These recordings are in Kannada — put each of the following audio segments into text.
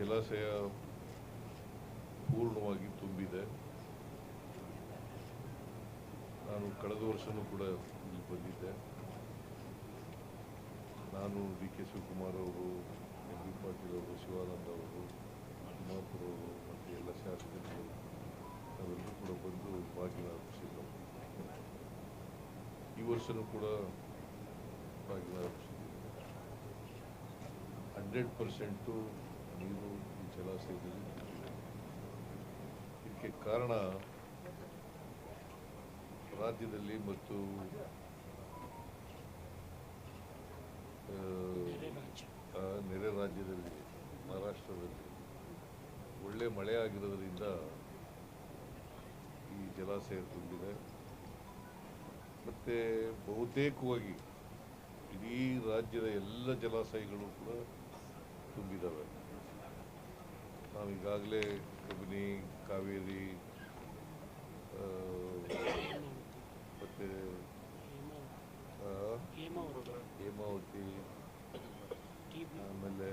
ಜಲಾಶಯ ಪೂರ್ಣವಾಗಿ ತುಂಬಿದೆ. ನಾನು ಕಳೆದ ವರ್ಷನೂ ಕೂಡ ಇಲ್ಲಿ ಬಂದಿದ್ದೆ. ನಾನು ಡಿ ಕೆ ಶಿವಕುಮಾರ್ ಅವರು, ಎಂ ಬಿ ಪಾಟೀಲ್ ಅವರು, ಶಿವಾನಂದ ಅವರು ತಿಮ್ಮಾಪುರ ಅವರು, ಮತ್ತು ಎಲ್ಲ ಶಾಸಕರು, ನಾವೆಲ್ಲರೂ ಕೂಡ ಬಂದು ಅರ್ಪಿಸಿದ್ದು ಈ ವರ್ಷನೂ ಕೂಡ ಬಾಗಿನ ಅರ್ಪಿಸಿದ್ದೀವಿ. ಹಂಡ್ರೆಡ್ ಪರ್ಸೆಂಟು ನೀರು ಈ ಜಲಾಶಯದಲ್ಲಿ. ಇದಕ್ಕೆ ಕಾರಣ ರಾಜ್ಯದಲ್ಲಿ ಮತ್ತು ನೆರೆ ರಾಜ್ಯದಲ್ಲಿ, ಮಹಾರಾಷ್ಟ್ರದಲ್ಲಿ ಒಳ್ಳೆ ಮಳೆ ಆಗಿರೋದ್ರಿಂದ ಈ ಜಲಾಶಯ ತುಂಬಿದೆ ಮತ್ತು ಬಹುತೇಕವಾಗಿ ಇಡೀ ರಾಜ್ಯದ ಎಲ್ಲ ಜಲಾಶಯಗಳು ಕೂಡ ತುಂಬಿದ್ದಾವೆ ನಾವು ಈಗಾಗಲೇ ಕಬಿನಿ ಕಾವೇರಿ ಮತ್ತು ಹೇಮಾವತಿ, ಆಮೇಲೆ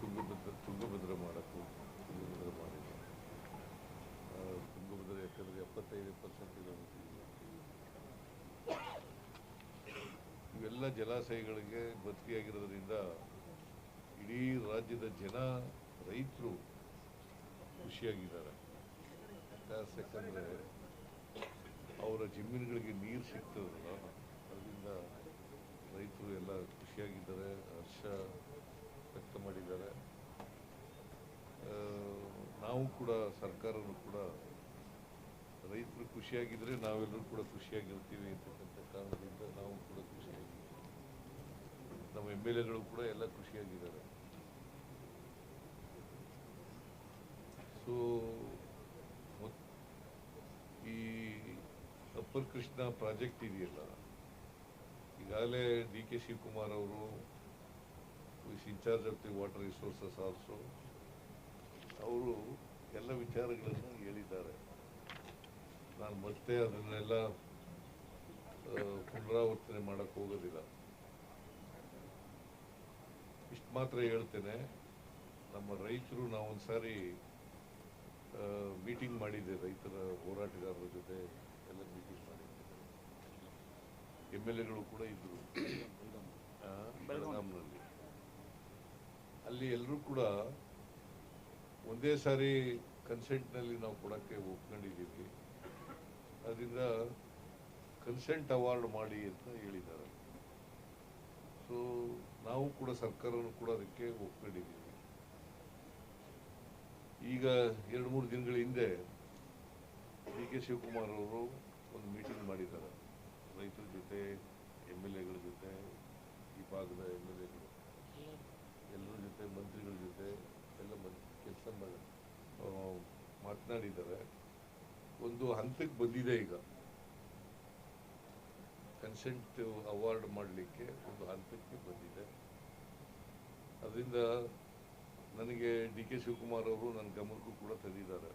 ತುಂಗಭದ್ರ ತುಂಗಭದ್ರ ಮಾಡಬೇಕು ತುಂಗಭದ್ರ ಮಾಡಿದ್ದೆ ತುಂಗಭದ್ರ ಯಾಕಂದರೆ ಎಪ್ಪತ್ತೈದು ಪರ್ಸೆಂಟ್ ಇವೆಲ್ಲ ಜಲಾಶಯಗಳಿಗೆ ಭರ್ತಿಯಾಗಿರೋದ್ರಿಂದ ಇಡೀ ರಾಜ್ಯದ ಜನ ರೈತರು ಖುಷಿಯಾಗಿದ್ದಾರೆ. ಯಾಕಂದರೆ ಅವರ ಜಮೀನುಗಳಿಗೆ ನೀರು ಸಿಗ್ತದಲ್ಲ, ಅದರಿಂದ ರೈತರು ಎಲ್ಲ ಖುಷಿಯಾಗಿದ್ದಾರೆ, ಹರ್ಷ ವ್ಯಕ್ತ ಮಾಡಿದ್ದಾರೆ. ನಾವು ಕೂಡ, ಸರ್ಕಾರನು ಕೂಡ ರೈತರು ಖುಷಿಯಾಗಿದ್ದರೆ ನಾವೆಲ್ಲರೂ ಕೂಡ ಖುಷಿಯಾಗಿರ್ತೀವಿ ಅಂತಕ್ಕಂಥ ಕಾರಣದಿಂದ ನಾವು ಕೂಡ ಖುಷಿಯಾಗಿದ್ದೀವಿ. ನಮ್ಮ ಎಂ ಎಲ್ ಎಗಳು ಕೂಡ ಎಲ್ಲ ಖುಷಿಯಾಗಿದ್ದಾರೆ. ಸೊ ಈ ಅಪ್ಪರ್ ಕೃಷ್ಣ ಪ್ರಾಜೆಕ್ಟ್ ಇದೆಯಲ್ಲ, ಈಗಾಗಲೇ ಡಿ ಕೆ ಶಿವಕುಮಾರ್ ಅವರು in-charge of the water resources also ಅವರು ಎಲ್ಲ ವಿಚಾರಗಳನ್ನು ಹೇಳಿದ್ದಾರೆ. ನಾನು ಮತ್ತೆ ಅದನ್ನೆಲ್ಲ ಪುನರಾವರ್ತನೆ ಮಾಡಕ್ಕೆ ಹೋಗೋದಿಲ್ಲ. ಇಷ್ಟು ಮಾತ್ರ ಹೇಳ್ತೇನೆ, ನಮ್ಮ ರೈತರು ನಾವೊಂದ್ಸಾರಿ ಮೀಟಿಂಗ್ ಮಾಡಿದ್ದೆ ರೈತರ ಹೋರಾಟಗಾರರ ಜೊತೆ ಎಲ್ಲ ಮೀಟಿಂಗ್ ಮಾಡಿದ್ದೆ. ಎಂ ಎಲ್ ಎಗಳು ಕೂಡ ಇದ್ರು. ಆ, ಬೆಳಗಾಂನಲ್ಲಿ. ಅಲ್ಲಿ ಎಲ್ಲರೂ ಕೂಡ ಒಂದೇ ಸಾರಿ ಕನ್ಸೆಂಟ್ನಲ್ಲಿ ನಾವು ಕೊಡೋಕ್ಕೆ ಒಪ್ಕೊಂಡಿದ್ದೀವಿ. ಅದರಿಂದ ಕನ್ಸೆಂಟ್ ಅವಾರ್ಡ್ ಮಾಡಿ ಅಂತ ಹೇಳಿದ್ದಾರೆ. ಸೊ ನಾವು ಕೂಡ ಸರ್ಕಾರನೂ ಕೂಡ ಅದಕ್ಕೆ ಒಪ್ಕೊಂಡಿದ್ದೀವಿ. ಈಗ ಎರಡು ಮೂರು ದಿನಗಳ ಹಿಂದೆ ಡಿ ಕೆ ಶಿವಕುಮಾರ್ ಅವರು ಒಂದು ಮೀಟಿಂಗ್ ಮಾಡಿದ್ದಾರೆ. ರೈತರ ಜೊತೆ, ಎಂ ಎಲ್ ಎಗಳ ಜೊತೆ, ಈ ಭಾಗದ ಎಂ ಎಲ್ ಎಗಳು, ಎಲ್ಲರ ಜೊತೆ, ಮಂತ್ರಿಗಳ ಜೊತೆ ಎಲ್ಲ ಕೆಲಸ ಮಾಡಿ ಮಾತನಾಡಿದ್ದಾರೆ. ಒಂದು ಹಂತಕ್ಕೆ ಬಂದಿದೆ ಈಗ. ಕನ್ಸೆಂಟ್ ಅವಾರ್ಡ್ ಮಾಡಲಿಕ್ಕೆ ಒಂದು ಹಂತಕ್ಕೆ ಬಂದಿದೆ. ಅದರಿಂದ ನನಗೆ ಡಿ ಕೆ ಶಿವಕುಮಾರ್ ಅವರು ನನ್ನ ಗಮನಕ್ಕೂ ಕೂಡ ತಂದಿದ್ದಾರೆ.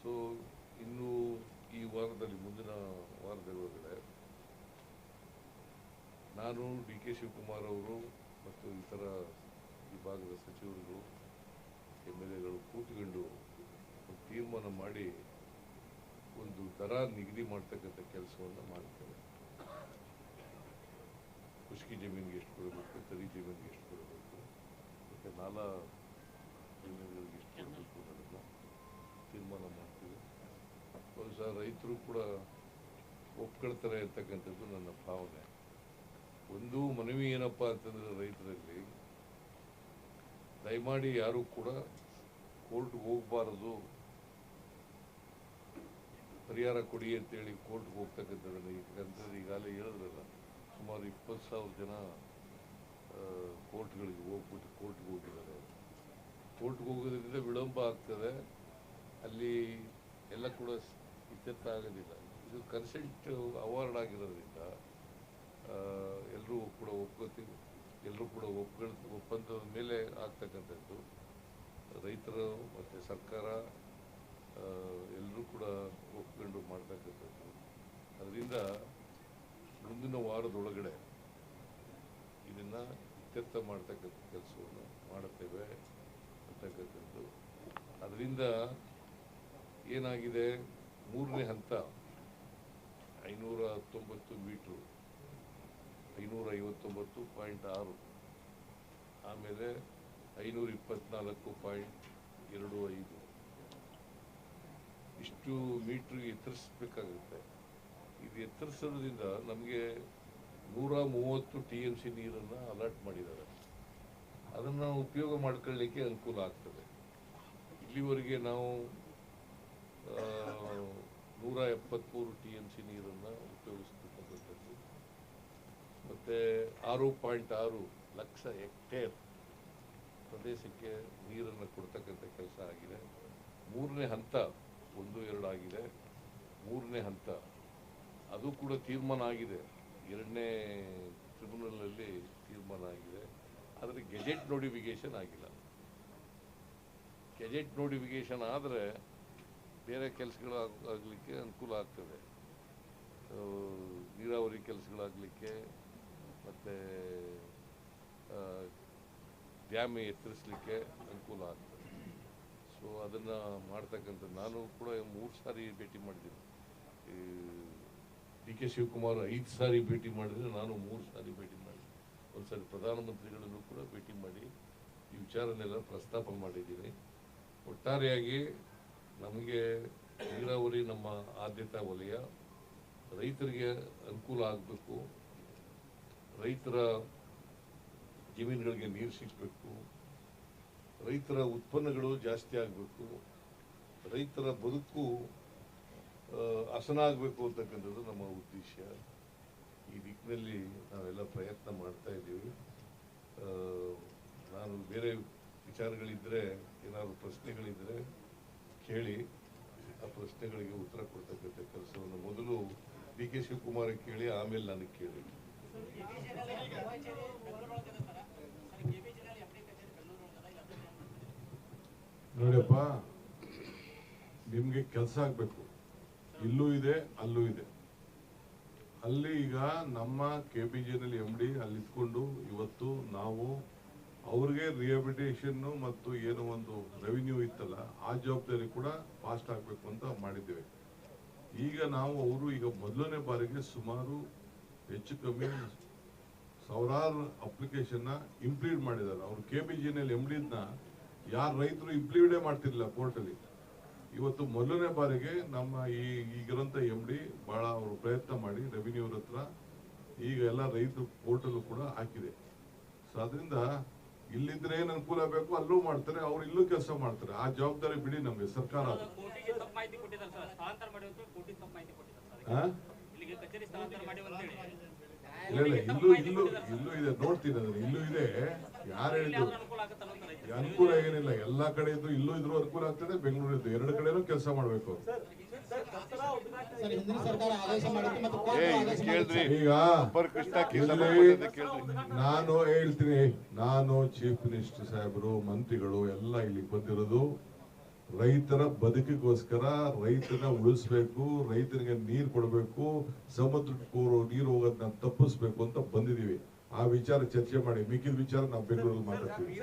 ಸೊ ಇನ್ನು ಈ ವಾರದಲ್ಲಿ, ಮುಂದಿನ ವಾರದ ಒಳಗಡೆ ನಾನು ಡಿ ಕೆ ಶಿವಕುಮಾರ್ ಅವರು ಮತ್ತು ಇತರ ವಿಭಾಗದ ಸಚಿವರುಗಳು ಎಂ ಎಲ್ ಎಗಳು ಕೂತ್ಕೊಂಡು ತೀರ್ಮಾನ ಮಾಡಿ ಒಂದು ದರ ನಿಗದಿ ಮಾಡ್ತಕ್ಕಂಥ ಕೆಲಸವನ್ನು ಮಾಡ್ತೇವೆ. ಖುಷ್ಕಿ ಜಮೀನಿಗೆ ಎಷ್ಟು ಕೊಡಬೇಕು, ತರಿ ಜಮೀನಿಗೆ ಎಷ್ಟು ಕೊಡಬೇಕು? ನಾಲಾ ಜಮೀನುಗಳಿಗೆ ಎಷ್ಟು ಕೊಡಬೇಕು ಅನ್ನೋದನ್ನು ತೀರ್ಮಾನ ಮಾಡ್ತೀವಿ ಬಹುಶಃ ರೈತರು ಕೂಡ ಒಪ್ಕೊಳ್ತಾರೆ ಅಂತಕ್ಕಂಥದ್ದು ನನ್ನ ಭಾವನೆ ಒಂದು ಮನವಿ ಏನಪ್ಪ ಅಂತಂದ್ರೆ ರೈತರಲ್ಲಿ ದಯಮಾಡಿ ಯಾರು ಕೂಡ ಕೋರ್ಟ್ಗೆ ಹೋಗಬಾರದು ಪರಿಹಾರ ಕೊಡಿ ಅಂತೇಳಿ ಕೋರ್ಟ್ಗೆ ಹೋಗ್ತಕ್ಕಂಥದ್ದನ್ನು ಯಾಕಂತಂದ್ರೆ ಈಗಾಗಲೇ ಹೇಳಿದ್ರಲ್ಲ ಸುಮಾರು ಇಪ್ಪತ್ತು ಸಾವಿರ ಜನ ಕೋರ್ಟ್ಗಳಿಗೆ ಹೋಗ್ಬಿಟ್ಟು ಕೋರ್ಟ್ಗೆ ಹೋಗಿದ್ದಾರೆ. ಕೋರ್ಟ್ಗೆ ಹೋಗೋದ್ರಿಂದ ವಿಳಂಬ ಆಗ್ತದೆ. ಅಲ್ಲಿ ಎಲ್ಲ ಕೂಡ ಇತ್ಯರ್ಥ ಆಗೋದಿಲ್ಲ. ಇದು ಕನ್ಸೆಂಟ್ ಅವಾರ್ಡ್ ಆಗಿರೋದ್ರಿಂದ ಎಲ್ಲರೂ ಕೂಡ ಒಪ್ಕೋತೀವಿ ಎಲ್ಲರೂ ಕೂಡ ಒಪ್ಕೊಳ್ ಒಪ್ಪಂದದ ಮೇಲೆ ಆಗ್ತಕ್ಕಂಥದ್ದು. ರೈತರು ಮತ್ತು ಸರ್ಕಾರ ಎಲ್ಲರೂ ಕೂಡ ಒಪ್ಕೊಂಡು ಮಾಡ್ತಕ್ಕಂಥದ್ದು. ಅದರಿಂದ ಮುಂದಿನ ವಾರದೊಳಗಡೆ ಇದನ್ನು ಇತ್ಯರ್ಥ ಮಾಡ್ತಕ್ಕಂಥ ಕೆಲಸವನ್ನು ಮಾಡುತ್ತೇವೆ ಅಂತಕ್ಕಂಥದ್ದು. ಅದರಿಂದ ಏನಾಗಿದೆ? ಮೂರನೇ ಹಂತ, ಐನೂರ ಹತ್ತೊಂಬತ್ತು ಮೀಟ್ರು, ಐನೂರ ಐವತ್ತೊಂಬತ್ತು ಪಾಯಿಂಟ್ ಆರು, ಆಮೇಲೆ ಐನೂರ ಇಪ್ಪತ್ನಾಲ್ಕು ಪಾಯಿಂಟ್ ಎರಡು ಐದು. ಇಷ್ಟು ಮೀಟ್ರಿಗೆ ಎತ್ತರಿಸಬೇಕಾಗುತ್ತೆ. ಇದು ಎತ್ತರಿಸೋದ್ರಿಂದ ನಮಗೆ ನೂರ ಮೂವತ್ತು ಟಿ ಎಂ ಸಿ ನೀರನ್ನು ಅಲರ್ಟ್ ಮಾಡಿದ್ದಾರೆ. ಅದನ್ನು ಉಪಯೋಗ ಮಾಡ್ಕೊಳ್ಳಿಕ್ಕೆ ಅನುಕೂಲ ಆಗ್ತದೆ. ಇಲ್ಲಿವರೆಗೆ ನಾವು ನೂರ ಎಪ್ಪತ್ತ್ಮೂರು ಟಿ ಎಂ ಸಿ ನೀರನ್ನು ಉಪಯೋಗಿಸ್ತಕ್ಕಂಥದ್ದು ಮತ್ತು ಆರು ಪಾಯಿಂಟ್ ಆರು ಲಕ್ಷ ಹೆಕ್ಟೇರ್ ಪ್ರದೇಶಕ್ಕೆ ನೀರನ್ನು ಕೊಡ್ತಕ್ಕಂಥ ಕೆಲಸ ಆಗಿದೆ. ಮೂರನೇ ಹಂತ ಒಂದು ಎರಡು ಆಗಿದೆ. ಮೂರನೇ ಹಂತ, ಅದು ಕೂಡ ತೀರ್ಮಾನ ಆಗಿದೆ. ಎರಡನೇ ಟ್ರಿಬ್ಯುನಲ್ನಲ್ಲಿ ತೀರ್ಮಾನ ಆಗಿದೆ. ಆದರೆ ಗೆಜೆಟ್ ನೋಟಿಫಿಕೇಷನ್ ಆಗಿಲ್ಲ. ಗೆಜೆಟ್ ನೋಟಿಫಿಕೇಷನ್ ಆದರೆ ಬೇರೆ ಕೆಲಸಗಳು ಆಗಲಿಕ್ಕೆ ಅನುಕೂಲ ಆಗ್ತದೆ. ನೀರಾವರಿ ಕೆಲಸಗಳಾಗಲಿಕ್ಕೆ ಮತ್ತು ಡ್ಯಾಮ್ ಎತ್ತರಿಸಲಿಕ್ಕೆ ಅನುಕೂಲ ಆಗ್ತದೆ. ಸೊ ಅದನ್ನು ಮಾಡ್ತಕ್ಕಂಥ ನಾನು ಕೂಡ ಮೂರು ಸಾರಿ ಭೇಟಿ ಮಾಡಿದ್ದೀನಿ. ಕೆ ಶಿವಕುಮಾರ್ ಐದು ಸಾರಿ ಭೇಟಿ ಮಾಡಿದರೆ ನಾನು ಮೂರು ಸಾರಿ ಭೇಟಿ ಮಾಡಿ ಒಂದು ಸಾರಿ ಪ್ರಧಾನಮಂತ್ರಿಗಳನ್ನು ಕೂಡ ಭೇಟಿ ಮಾಡಿ ಈ ವಿಚಾರನೆಲ್ಲ ಪ್ರಸ್ತಾಪ ಮಾಡಿದ್ದೀನಿ. ಒಟ್ಟಾರೆಯಾಗಿ ನಮಗೆ ನೀರಾವರಿ ನಮ್ಮ ಆದ್ಯತಾ ವಲಯ ರೈತರಿಗೆ ಅನುಕೂಲ ಆಗಬೇಕು, ರೈತರ ಜಮೀನುಗಳಿಗೆ ನೀರು ಸಿಗಬೇಕು, ರೈತರ ಉತ್ಪನ್ನಗಳು ಜಾಸ್ತಿ ಆಗಬೇಕು, ರೈತರ ಬದುಕು ಹಸನಾಗಬೇಕು ಅಂತಕ್ಕಂಥದ್ದು ನಮ್ಮ ಉದ್ದೇಶ. ಈ ದಿಕ್ಕಿನಲ್ಲಿ ನಾವೆಲ್ಲ ಪ್ರಯತ್ನ ಮಾಡ್ತಾ ಇದ್ದೀವಿ. ನಾನು ಬೇರೆ ವಿಚಾರಗಳಿದ್ದರೆ ಏನಾದರೂ ಪ್ರಶ್ನೆಗಳಿದ್ದರೆ ಕೇಳಿ, ಆ ಪ್ರಶ್ನೆಗಳಿಗೆ ಉತ್ತರ ಕೊಡ್ತಕ್ಕಂಥ ಕೆಲಸವನ್ನು ಮೊದಲು ಡಿ ಕೆ ಶಿವಕುಮಾರ್ ಕೇಳಿ, ಆಮೇಲೆ ನನಗೆ ಕೇಳಿ. ನೋಡಿಯಪ್ಪ ನಿಮಗೆ ಕೆಲಸ ಆಗ್ಬೇಕು. ಇಲ್ಲೂ ಇದೆ, ಅಲ್ಲೂ ಇದೆ. ಅಲ್ಲಿ ಈಗ ನಮ್ಮ ಕೆ ಪಿ ಜಿನಲ್ಲಿ ಎಂ ಡಿ ಅಲ್ಲಿ ಇದ್ಕೊಂಡು ಇವತ್ತು ನಾವು ಅವ್ರಿಗೆ ರಿಹಬಿಲಿಟೇಷನ್ ಮತ್ತು ಏನು ಒಂದು ರೆವಿನ್ಯೂ ಇತ್ತಲ್ಲ, ಆ ಜವಾಬ್ದಾರಿ ಕೂಡ ಫಾಸ್ಟ್ ಆಗಬೇಕು ಅಂತ ಮಾಡಿದ್ದೇವೆ. ಈಗ ನಾವು ಅವರು ಈಗ ಮೊದಲನೇ ಬಾರಿಗೆ ಸುಮಾರು ಹೆಚ್ಚು ಕಮ್ಮಿ ಸಾವಿರಾರು ಅಪ್ಲಿಕೇಶನ್ನ ಇಂಪ್ಲೀಡ್ ಮಾಡಿದ್ದಾರೆ. ಅವರು ಕೆ ಬಿ ಜಿನಲ್ಲಿ ಎಂ ಡಿನ ಯಾರು ರೈತರು ಇಂಪ್ಲೀಡೇ ಮಾಡ್ತಿರಲಿಲ್ಲ ಕೋರ್ಟಲ್ಲಿ ಇವತ್ತು ಮೊದಲನೇ ಬಾರಿಗೆ ನಮ್ಮ ಈ ಈಗಿರೋಂಥ ಎಂ ಡಿ ಬಹಳ ಅವರು ಪ್ರಯತ್ನ ಮಾಡಿ ರೆವಿನ್ಯೂ ಹತ್ರ. ಈಗ ಎಲ್ಲ ರೈತರು ಪೋರ್ಟಲ್ ಕೂಡ ಹಾಕಿದೆ. ಸೊ ಅದರಿಂದ ಇಲ್ಲಿದ್ರೆ ಏನ್ ಅನುಕೂಲ ಬೇಕು ಅಲ್ಲೂ ಮಾಡ್ತಾರೆ ಅವ್ರು ಇಲ್ಲೂ ಕೆಲಸ ಮಾಡ್ತಾರೆ. ಆ ಜವಾಬ್ದಾರಿ ಬಿಡಿ ನಮಗೆ ಸರ್ಕಾರ ಅದು. ಇಲ್ಲ ಇಲ್ಲ ಇಲ್ಲೂ ಇಲ್ಲೂ ಇಲ್ಲೂ ಇದೆ ನೋಡ್ತೀನಿ ಅದನ್ನ ಇಲ್ಲೂ ಇದೆ. ಯಾರು ಹೇಳಿದ್ರು? ಅನುಕೂಲ ಏನಿಲ್ಲ. ಎಲ್ಲಾ ಕಡೆ ಇದ್ದು ಇಲ್ಲೂ ಇದ್ರು ಅನುಕೂಲ ಆಗ್ತದೆ ಬೆಂಗಳೂರು ಇದ್ದು ಎರಡು ಕಡೆನೂ ಕೆಲಸ ಮಾಡ್ಬೇಕು. ಈಗ ನಾನು ಹೇಳ್ತೀನಿ ನಾನು ಚೀಫ್ ಮಿನಿಸ್ಟರ್ ಸಾಹೇಬರು ಮಂತ್ರಿಗಳು ಎಲ್ಲ ಇಲ್ಲಿ ಬಂದಿರೋದು. ರೈತರ ಬದುಕಿಗೋಸ್ಕರ ರೈತನ ಉಳಿಸ್ಬೇಕು ರೈತನಿಗೆ ನೀರು ಕೊಡಬೇಕು ಸಮುದ್ರ ಹೋಗೋ ನೀರು ಹೋಗೋದನ್ನ ತಪ್ಪಿಸ್ಬೇಕು ಅಂತ ಬಂದಿದೀವಿ ಆ ವಿಚಾರ ಚರ್ಚೆ ಮಾಡಿ ಮಿಕ್ಕಿದ ವಿಚಾರ ನಾವು ಬೆಂಗಳೂರಲ್ಲಿ ಮಾತಾಡ್ತೀವಿ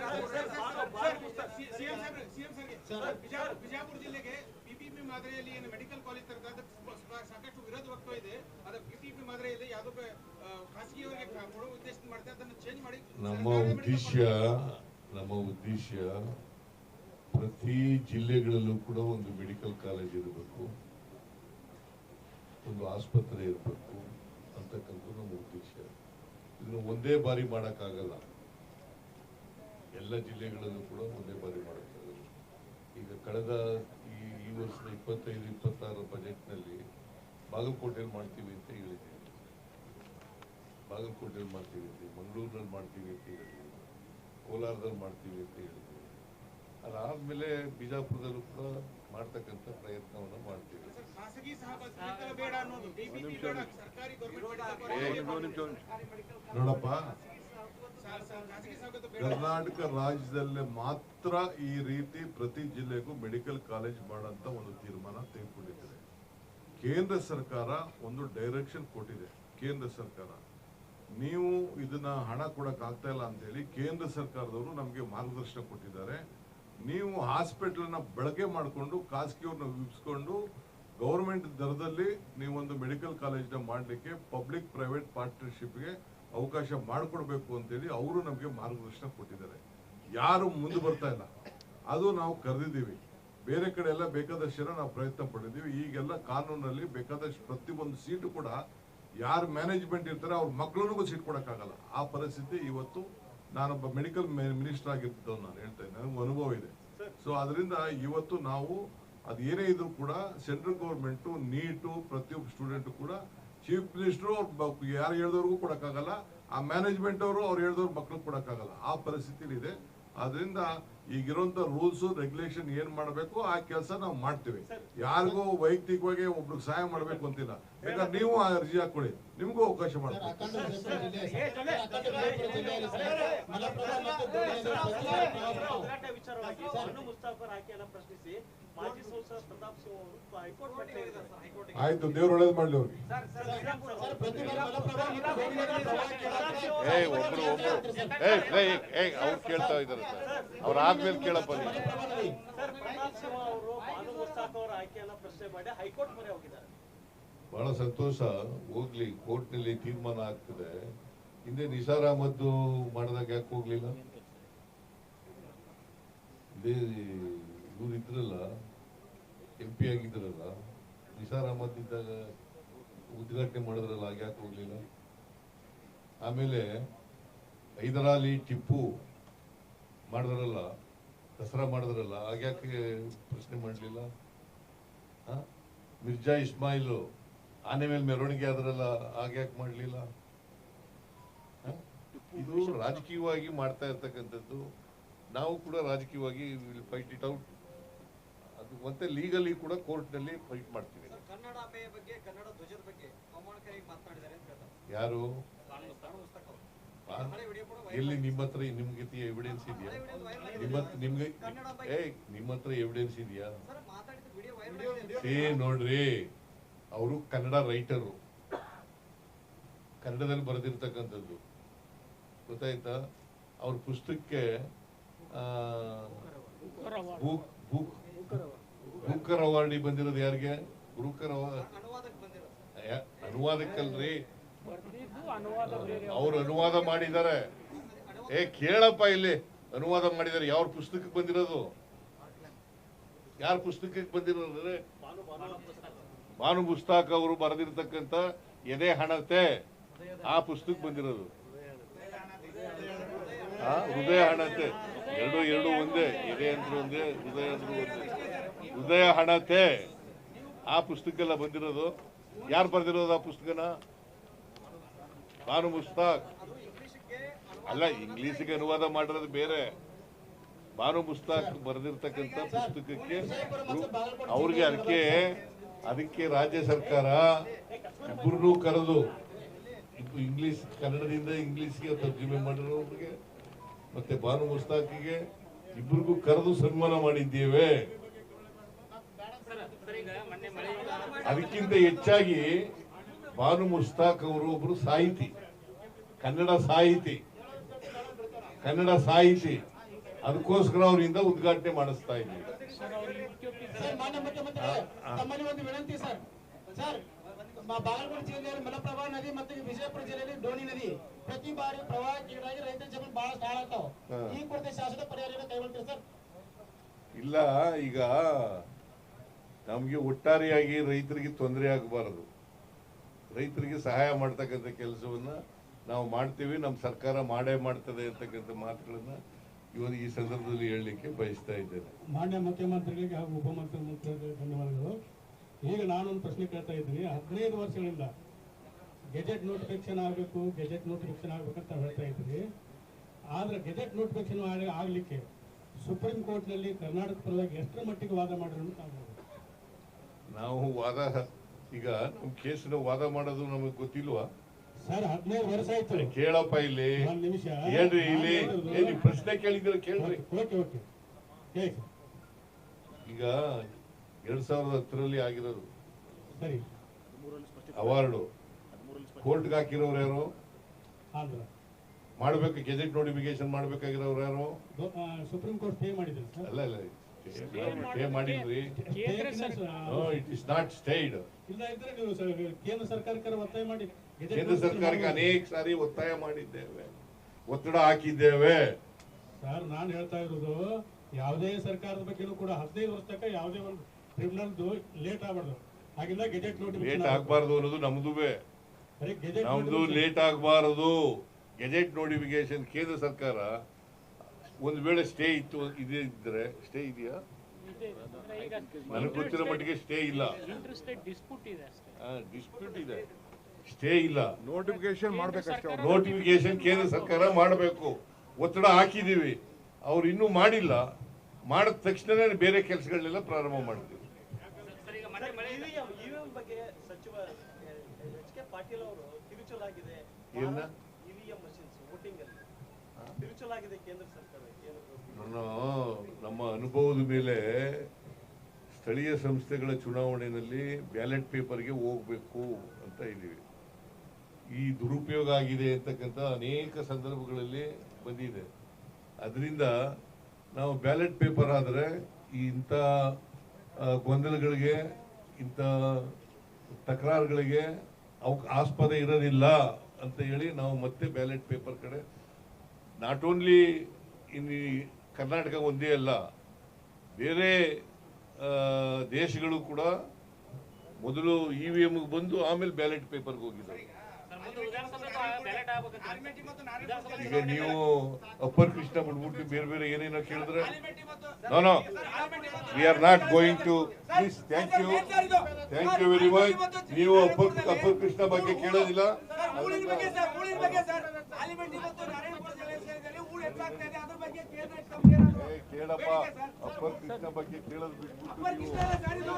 ನಮ್ಮ ಉದ್ದೇಶ ನಮ್ಮ ಉದ್ದೇಶ ಪ್ರತಿ ಜಿಲ್ಲೆಗಳಲ್ಲೂ ಕೂಡ ಒಂದು ಮೆಡಿಕಲ್ ಕಾಲೇಜ್ ಇರಬೇಕು, ಒಂದು ಆಸ್ಪತ್ರೆ ಇರಬೇಕು ಅಂತಕ್ಕಂಥ ನಮ್ಮ ಉದ್ದೇಶ. ಇದನ್ನು ಒಂದೇ ಬಾರಿ ಮಾಡೋಕ್ಕಾಗಲ್ಲ. ಎಲ್ಲ ಜಿಲ್ಲೆಗಳಲ್ಲೂ ಕೂಡ ಒಂದೇ ಬಾರಿ ಮಾಡೋಕ್ಕಾಗಲ್ಲ. ಈಗ ಕಳೆದ ಈ ಈ ವರ್ಷದ ಇಪ್ಪತ್ತೈದು ಇಪ್ಪತ್ತಾರು ಬಜೆಟ್ನಲ್ಲಿ ಬಾಗಲಕೋಟೆಯಲ್ಲಿ ಮಾಡ್ತೀವಿ ಅಂತ ಹೇಳಿದ್ದೀವಿ ಬಾಗಲಕೋಟೆಯಲ್ಲಿ ಮಾಡ್ತೀವಿ ಅಂತ, ಮಂಗಳೂರಿನಲ್ಲಿ ಮಾಡ್ತೀವಿ ಅಂತ ಹೇಳಿದ್ದೀವಿ ಕೋಲಾರದಲ್ಲಿ ಮಾಡ್ತೀವಿ ಅಂತ ಹೇಳಿದ್ವಿ ಅದಾದ್ಮೇಲೆ ಬಿಜಾಪುರದಲ್ಲೂ ಕೂಡ ಮಾಡ್ತಕ್ಕಂಥ ಪ್ರಯತ್ನವನ್ನು ಮಾಡ್ತೀವಿ. ನೋಡಪ್ಪ. ಕರ್ನಾಟಕ ರಾಜ್ಯದಲ್ಲೇ ಮಾತ್ರ ಈ ರೀತಿ ಪ್ರತಿ ಜಿಲ್ಲೆಗೂ ಮೆಡಿಕಲ್ ಕಾಲೇಜ್ ಮಾಡಂತ ಒಂದು ತೀರ್ಮಾನ ತೆಗೆದುಕೊಂಡಿದ್ದಾರೆ ಕೇಂದ್ರ ಸರ್ಕಾರ ಒಂದು ಡೈರೆಕ್ಷನ್ ಕೊಟ್ಟಿದೆ ಕೇಂದ್ರ ಸರ್ಕಾರ. ನೀವು ಇದನ್ನ ಹಣ ಕೊಡಕ್ ಆಗ್ತಾ ಇಲ್ಲ ಅಂತ ಹೇಳಿ ಕೇಂದ್ರ ಸರ್ಕಾರದವರು ನಮಗೆ ಮಾರ್ಗದರ್ಶನ ಕೊಟ್ಟಿದ್ದಾರೆ. ನೀವು ಹಾಸ್ಪಿಟಲ್ನ ಬಳಕೆ ಮಾಡಿಕೊಂಡು ಖಾಸಗಿಯವ್ರನ್ನ ವಿಪ್ಸ್ಕೊಂಡು ಗೌರ್ಮೆಂಟ್ ದರದಲ್ಲಿ ನೀವೊಂದು ಮೆಡಿಕಲ್ ಕಾಲೇಜ್ನ ಮಾಡಲಿಕ್ಕೆ ಪಬ್ಲಿಕ್ ಪ್ರೈವೇಟ್ ಪಾರ್ಟ್ನರ್ಶಿಪ್ಗೆ ಅವಕಾಶ ಮಾಡಿಕೊಡ್ಬೇಕು ಅಂತೇಳಿ ಅವರು ನಮಗೆ ಮಾರ್ಗದರ್ಶನ ಕೊಟ್ಟಿದ್ದಾರೆ. ಯಾರು ಮುಂದೆ ಬರ್ತಾ ಇಲ್ಲ. ಅದು ನಾವು ಕರೆದಿದ್ದೀವಿ. ಬೇರೆ ಕಡೆ ಎಲ್ಲ ಬೇಕಾದಷ್ಟು ಜನ ನಾವು ಪ್ರಯತ್ನ ಪಟ್ಟಿದ್ದೀವಿ. ಈಗೆಲ್ಲ ಕಾನೂನಲ್ಲಿ ಬೇಕಾದಷ್ಟು ಪ್ರತಿಯೊಂದು ಸೀಟು ಕೂಡ ಯಾರು ಮ್ಯಾನೇಜ್ಮೆಂಟ್ ಇರ್ತಾರೆ ಅವ್ರ ಮಕ್ಕಳಿಗೂ ಸೀಟ್ ಕೊಡೋಕ್ಕಾಗಲ್ಲ. ಆ ಪರಿಸ್ಥಿತಿ ಇವತ್ತು ನಾನೊಬ್ಬ ಮೆಡಿಕಲ್ ಮಿನಿಸ್ಟರ್ ಆಗಿದ್ದು ನಾನು ಹೇಳ್ತಾ ಇದ್ದೆ. ನನಗೆ ಅನುಭವ ಇದೆ. ಸೊ ಅದರಿಂದ ಇವತ್ತು ನಾವು ಅದು ಏನೇ ಇದ್ರು ಕೂಡ ಸೆಂಟ್ರಲ್ ಗೌರ್ಮೆಂಟು ನೀಟು ಪ್ರತಿಯೊಬ್ಬ ಸ್ಟೂಡೆಂಟು ಕೂಡ ಚೀಫ್ ಮಿನಿಸ್ಟ್ರು ಅವ್ರು ಯಾರು ಹೇಳಿದವ್ರಿಗೂ ಕೊಡೋಕ್ಕಾಗಲ್ಲ. ಆ ಮ್ಯಾನೇಜ್ಮೆಂಟ್ ಅವರು ಅವ್ರು ಹೇಳಿದವ್ರ ಮಕ್ಳಿಗೆ ಕೊಡೋಕ್ಕಾಗಲ್ಲ. ಆ ಪರಿಸ್ಥಿತಿ ಇದೆ. ಅದರಿಂದ ಈಗಿರುವಂತ ರೂಲ್ಸ್ ರೆಗ್ಯುಲೇಷನ್ ಏನ್ ಮಾಡಬೇಕು ಆ ಕೆಲಸ ನಾವು ಮಾಡ್ತೀವಿ ಯಾರಿಗೂ ವೈಯಕ್ತಿಕವಾಗಿ ಒಬ್ರಿಗೆ ಸಹಾಯ ಮಾಡ್ಬೇಕು ಅಂತಿಲ್ಲ ಯಾಕಂದ್ರೆ ನೀವು ಆ ಅರ್ಜಿ ಹಾಕೊಳ್ಳಿ ನಿಮಗೂ ಅವಕಾಶ ಮಾಡ್ತಾರೆ ಮಾಡ್ತೀವಿ. ಆಯ್ತು ದೇವ್ರು ಒಳ್ಳೇದು ಮಾಡ್ಲಿ ಅವ್ರಿಗೆ ಏಯ್ ಒಬ್ರು ಒಬ್ರು. ಏಯ್ ಏಯ್ ಏಯ್ ಅವ್ರು ಕೇಳ್ತಾ ಇದ್ದಾರೆ ಸರ್. ಅವ್ರು ಆದ್ಮೇಲೆ ಕೇಳಪ್ಪ ನೀವು ಬಹಳ ಸಂತೋಷ. ಹೋಗ್ಲಿ ಕೋರ್ಟ್ನಲ್ಲಿ ತೀರ್ಮಾನ ಆಗ್ತದೆ. ಹಿಂದೆ ನಿಸಾರ್ ಅಹಮದ್ ಮಾಡಿದಾಗ ಯಾಕೆ ಹೋಗ್ಲಿಲ್ಲ? ಇದೇ ಇವ್ರು ಇದ್ರಲ್ಲ ಎಂ ಪಿ ಆಗಿದ್ರಲ್ಲ ನಿಸಾರ್ ಅಹಮದ್ ಇದ್ದಾಗ ಉದ್ಘಾಟನೆ ಮಾಡಿದ್ರಲ್ಲ ಯಾಕೆ ಹೋಗ್ಲಿಲ್ಲ? ಆಮೇಲೆ ಹೈದರಾಲಿ ಟಿಪ್ಪು ಮಾಡಿದ್ರಲ್ಲ ದಸರಾ ಮಾಡಿದ್ರಲ್ಲ ಆಗ್ಯಾಕೆ ಪ್ರಶ್ನೆ ಮಾಡಲಿಲ್ಲ? ಮಿರ್ಜಾ ಇಸ್ಮಾಯಿಲು ಆನೆ ಮೇಲೆ ಮೆರವಣಿಗೆ ಆದ್ರಲ್ಲ ಆಗ್ಯಾಕೆ ಮಾಡಲಿಲ್ಲ? ಇದು ರಾಜಕೀಯವಾಗಿ ಮಾಡ್ತಾ ಇರ್ತಕ್ಕಂಥದ್ದು. ನಾವು ಕೂಡ ರಾಜಕೀಯವಾಗಿ ಫೈಟ್ ಇಟ್ ಔಟ್ ಅದು ಮತ್ತೆ ಲೀಗಲಿ ಕೂಡ ಕೋರ್ಟ್ನಲ್ಲಿ ಫೈಟ್ ಮಾಡ್ತೀವಿ. ಕನ್ನಡಾಂಬೆಯ ಬಗ್ಗೆ ಕನ್ನಡ ಧ್ವಜದ ಬಗ್ಗೆ ಅವಮಾನಕಾರಿ ಮಾತನಾಡಿದ್ದಾರೆ ಅಂತ ಹೇಳ್ತಾರೆ ಯಾರು ಕಾನೂನು ಪುಸ್ತಕ ಎಲ್ಲಿ ನಿಮ್ಮ ಹತ್ರ ನಿಮ್ಗೆ ಎವಿಡೆನ್ಸ್ ಇದೆಯಾ? ನಿಮ್ಮ ನಿಮ್ಗೆ ಏ ನಿಮ್ಮ ಹತ್ರ ಎವಿಡೆನ್ಸ್ ಇದೆಯಾ? ಏ, ನೋಡ್ರಿ. ಅವರು ಕನ್ನಡ ರೈಟರು ಕನ್ನಡದಲ್ಲಿ ಬರೆದಿರ್ತಕ್ಕಂಥದ್ದು. ಗೊತ್ತಾಯ್ತಾ? ಅವ್ರ ಪುಸ್ತಕಕ್ಕೆ ಬೂಕರ್ ಅವಾರ್ಡಿ ಬಂದಿರೋದು ಯಾರಿಗೆ? ಗುರುಕರ್ ಅನುವಾದಕ್ಕಲ್ರಿ. ಅವ್ರು. ಅನುವಾದ ಮಾಡಿದ್ದಾರೆ. ಏ, ಕೇಳಪ್ಪ ಇಲ್ಲಿ. ಅನುವಾದ ಮಾಡಿದ್ದಾರೆ. ಯಾವ ಪುಸ್ತಕಕ್ಕೆ ಬಂದಿರೋದು? ಯಾರ ಪುಸ್ತಕಕ್ಕೆ ಬಂದಿರೋದ್ರೆ ಪುಸ್ತಕ ಭಾನು ಮುಸ್ತಾಕ್ ಅವರು ಬರೆದಿರ್ತಕ್ಕಂಥ ಎದೆ ಹಣತೆ ಆ ಪುಸ್ತಕ ಬಂದಿರೋದು. ಹೃದಯ ಹಣತೆ. ಎರಡು ಎರಡು ಒಂದೇ. ಎದೆ ಅಂದ್ರೆ ಒಂದೇ, ಹೃದಯ ಅಂದ್ರೆ ಒಂದೇ. ಹೃದಯ ಹಣತೆ ಆ ಪುಸ್ತಕ ಎಲ್ಲ ಬಂದಿರೋದು. ಯಾರು ಬರೆದಿರೋದು ಆ ಪುಸ್ತಕನ? ಭಾನು ಮುಸ್ತಾಕ್. ಅಲ್ಲ, ಇಂಗ್ಲಿಷ್ಗೆ ಅನುವಾದ ಮಾಡಿರೋದು ಬೇರೆ. ಬಾನು ಮುಸ್ತಾಕ್ ಬರೆದಿರ್ತಕ್ಕಂಥ ಪುಸ್ತಕಕ್ಕೆ ಅವ್ರಿಗೆ ಅದಕ್ಕೆ ಅದಕ್ಕೆ ರಾಜ್ಯ ಸರ್ಕಾರ ಇಬ್ಬರನ್ನೂ ಕರೆದು ಇಂಗ್ಲಿಷ್, ಕನ್ನಡದಿಂದ ಇಂಗ್ಲಿಷ್ಗೆ ತರ್ಜುಮೆ ಮಾಡಿರೋರಿಗೆ, ಮತ್ತೆ ಬಾನು ಮುಸ್ತಾಕಿಗೆ ಇಬ್ಬರಿಗೂ ಕರೆದು ಸನ್ಮಾನ ಮಾಡಿದ್ದೇವೆ. ಅದಕ್ಕಿಂತ ಹೆಚ್ಚಾಗಿ ಭಾನು ಮುಸ್ತಾಕ್ ಅವರು ಒಬ್ರು ಸಾಹಿತಿ. ಕನ್ನಡ ಸಾಹಿತಿ. ಕನ್ನಡ ಸಾಹಿತಿ. ಅದಕ್ಕೋಸ್ಕರ ಅವರಿಂದ ಉದ್ಘಾಟನೆ ಮಾಡಿಸ್ತಾ ಇದ್ದೀವಿ ವಿನಂತಿ ಸರ್. ಸರ್ ಬಾಗಲಕೋಟೆ ಜಿಲ್ಲೆಯಲ್ಲಿ ಮಲಪ್ರಭಾ ನದಿ ಮತ್ತು ವಿಜಯಪುರ ಜಿಲ್ಲೆಯಲ್ಲಿ ಡೋಣಿ ನದಿ ಪ್ರತಿ ಬಾರಿ ಪ್ರವಾಹಕ್ಕೀಡಾಗಿ ರೈತರ ಜಮೀನು ಬಹಳ ಹಾಳಾಗ್ತಾವ. ಈ ಕುರಿತು ಶಾಸಕ ಪರಿಹಾರ ಕೈಗೊಳ್ತೀರಿ ಸರ್? ಇಲ್ಲ ಈಗ ನಮಗೆ ಒಟ್ಟಾರೆಯಾಗಿ ರೈತರಿಗೆ ತೊಂದರೆ ಆಗಬಾರದು. ರೈತರಿಗೆ ಸಹಾಯ ಮಾಡ್ತಕ್ಕಂಥ ಕೆಲಸವನ್ನ ನಾವು ಮಾಡ್ತೀವಿ ನಮ್ಮ ಸರ್ಕಾರ ಮಾಡೇ ಮಾಡ್ತದೆ ಅಂತಕ್ಕಂಥ ಮಾತುಗಳನ್ನು ಇವತ್ತು ಈ ಸಂದರ್ಭದಲ್ಲಿ ಹೇಳಲಿಕ್ಕೆ ಬಯಸ್ತಾ ಇದ್ದೇನೆ. ಮಾನ್ಯ ಮುಖ್ಯಮಂತ್ರಿಗಳಿಗೆ ಹಾಗೂ ಉಪಮುಖ್ಯಮಂತ್ರಿಗಳಿಗೆ ಧನ್ಯವಾದಗಳು. ಈಗ ನಾನೊಂದು ಪ್ರಶ್ನೆ ಕೇಳ್ತಾ ಇದ್ದೀನಿ. ಹದಿನೈದು ವರ್ಷಗಳಿಂದ ಗೆಜೆಟ್ ನೋಟಿಫಿಕೇಶನ್ ಆಗಬೇಕು ಗೆಜೆಟ್ ನೋಟಿಫಿಕೇಶನ್ ಅಂತ ಹೇಳ್ತಾ ಇದ್ದೀವಿ ಆದರೆ ಗೆಜೆಟ್ ನೋಟಿಫಿಕೇಶನ್ ಆಗಲಿಕ್ಕೆ ಸುಪ್ರೀಂ ಕೋರ್ಟ್ನಲ್ಲಿ ಕರ್ನಾಟಕ ಪರವಾಗಿ ಎಷ್ಟರ ಮಟ್ಟಿಗೆ ವಾದ ಮಾಡಿದ್ರು ನಾವು ವಾದ ಈಗ ನಮ್ ಕೇಸಿನ ವಾದ ಮಾಡೋದು ನಮಗ್ ಗೊತ್ತಿಲ್ವಾ? ಸರ್ ಹದಿನೈದು ವರ್ಷ ಆಯ್ತು. ಕೇಳಪ್ಪ ಇಲ್ಲಿ. ಒಂದ್ ನಿಮಿಷ. ಹೇಳ್ರಿ ಇಲ್ಲಿ. ಏನಿ ಪ್ರಶ್ನೆ ಕೇಳಿದ್ರೆ ಕೇಳ್ರಿ. ಓಕೆ ಓಕೆ ಹೇಳಿ ಸರ್. ಈಗ ಎರಡ್ ಸಾವಿರದ ಹತ್ತರಲ್ಲಿ ಆಗಿರೋದು. ಸರಿ. ಅವಾರ್ಡು. ಕೋರ್ಟ್ಗೆ ಹಾಕಿರೋರು ಯಾರು? ಆಂಧ್ರ. ಮಾಡ್ಬೇಕು ಗೆಜೆಟ್ ನೋಟಿಫಿಕೇಶನ್ ಮಾಡ್ಬೇಕಾಗಿರೋರು ಯಾರು? ಸುಪ್ರೀಂ ಕೋರ್ಟ್ ಪೇ ಮಾಡಿದ್ರು ಸರ್. ಅಲ್ಲ ಅಲ್ಲ ಸ್ಟೇ ಮಾಡಿಲ್ರಿ. ಕೇಂದ್ರ ಇಟ್ ಇಸ್ ನಾಟ್ ಸ್ಟೇಡ್ ಕೇಂದ್ರ ಸರ್ಕಾರಕ್ಕೆ ಒತ್ತಾಯ ಮಾಡಿ. ಕೇಂದ್ರ ಸರ್ಕಾರಕ್ಕೆ ಅನೇಕ ಸಾರಿ ಒತ್ತಾಯ ಮಾಡಿದ್ದೇವೆ. ಒತ್ತಡ ಹಾಕಿದ್ದೇವೆ. ಸರ್ ನಾನು ಹೇಳ್ತಾ ಇರೋದು ಯಾವುದೇ ಸರ್ಕಾರದ ಬಗ್ಗೆ ಕೂಡ ಹದಿನೈದು ವರ್ಷ ತನಕ ಯಾವುದೇ ಒಂದು ಟ್ರಿಬ್ಯುನಲ್ ಲೇಟ್ ಆಗಬಾರ್ದು. ಹಾಗಿಲ್ಲ ಗೆಜೆಟ್ ಲೇಟ್ ನೋಟಿಫಿಕೇಶನ್ ಆಗ್ಬಾರ್ದು. ಅನ್ನೋದು ನಮ್ದುವೆ ನಮ್ದು ಲೇಟ್ ಆಗಬಾರದು. ಗೆಜೆಟ್ ನೋಟಿಫಿಕೇಶನ್ ಕೇಂದ್ರ ಸರ್ಕಾರ ಒಂದು ವೇಳೆ ಸ್ಟೇ ಇತ್ತು ಇದೇ ಇದ್ರೆ ಸ್ಟೇ ಇದೆಯಾ? ನನಗೆ ಗೊತ್ತಿರೋ ಮಟ್ಟಿಗೆ ಸ್ಟೇ ಇಲ್ಲ. ಇಂಟ್ರೆಸ್ಟೆಡ್ ಡಿಸ್ಪ್ಯೂಟ್ ಇದೆ ಅಷ್ಟೇ. ಡಿಸ್ಪ್ಯೂಟ್ ಇದೆ. ಸ್ಟೇ ಇಲ್ಲ. ನೋಟಿಫಿಕೇಶನ್ ಮಾಡಬೇಕು. ನೋಟಿಫಿಕೇಶನ್ ಕೇಂದ್ರ ಸರ್ಕಾರ ಮಾಡಬೇಕು. ಒತ್ತಡ ಹಾಕಿದೀವಿ. ಅವ್ರು ಇನ್ನೂ ಮಾಡಿಲ್ಲ. ಮಾಡಿದ ತಕ್ಷಣನೇ ಬೇರೆ ಕೆಲಸಗಳನ್ನೆಲ್ಲ ಪ್ರಾರಂಭ ಮಾಡ್ತೀವಿ. ಇವಿಎಂ ನಮ್ಮ ಅನುಭವದ ಮೇಲೆ ಸ್ಥಳೀಯ ಸಂಸ್ಥೆಗಳ ಚುನಾವಣೆಯಲ್ಲಿ ಬ್ಯಾಲೆಟ್ ಪೇಪರ್ಗೆ ಹೋಗಬೇಕು ಅಂತ ಇದ್ದೀವಿ. ಈ ದುರುಪಯೋಗ ಆಗಿದೆ ಅಂತಕ್ಕಂಥ ಅನೇಕ ಸಂದರ್ಭಗಳಲ್ಲಿ ಬಂದಿದೆ. ಅದರಿಂದ ನಾವು ಬ್ಯಾಲೆಟ್ ಪೇಪರ್ ಆದರೆ ಇಂಥ ಗೊಂದಲಗಳಿಗೆ, ಇಂಥ ತಕರಾರುಗಳಿಗೆ ಅವಕ್ಕೆ ಆಸ್ಪದ ಇರೋದಿಲ್ಲ ಅಂತ ಹೇಳಿ ನಾವು ಮತ್ತೆ ಬ್ಯಾಲೆಟ್ ಪೇಪರ್ ಕಡೆ, ನಾಟ್ ಓನ್ಲಿ ಇನ್ ಕರ್ನಾಟಕ ಒಂದೇ ಅಲ್ಲ, ಬೇರೆ ದೇಶಗಳು ಕೂಡ ಮೊದಲು ಇ ವಿ ಎಮ್ಗೆ ಬಂದು ಆಮೇಲೆ ಬ್ಯಾಲೆಟ್ ಪೇಪರ್ಗೆ ಹೋಗಿದ್ದಾರೆ ಈಗ ನೀವು ಅಪ್ಪರ್ ಕೃಷ್ಣ ಬಿಟ್ಬಿಟ್ಟು ಬೇರೆ ಬೇರೆ ಏನೇನೋ ಕೇಳಿದ್ರೆ no we are not going to please thank you thank you very much ನೀವು ಅಪ್ಪರ್ ಅಪ್ಪರ್ ಕೃಷ್ಣ ಬಗ್ಗೆ ಕೇಳೋದಿಲ್ಲ. ಕೇಳಪ್ಪ ಅಪ್ಪರ್ ಕೃಷ್ಣ ಬಗ್ಗೆ ಕೇಳೋದು ಬಿಟ್ಬಿಟ್ಟು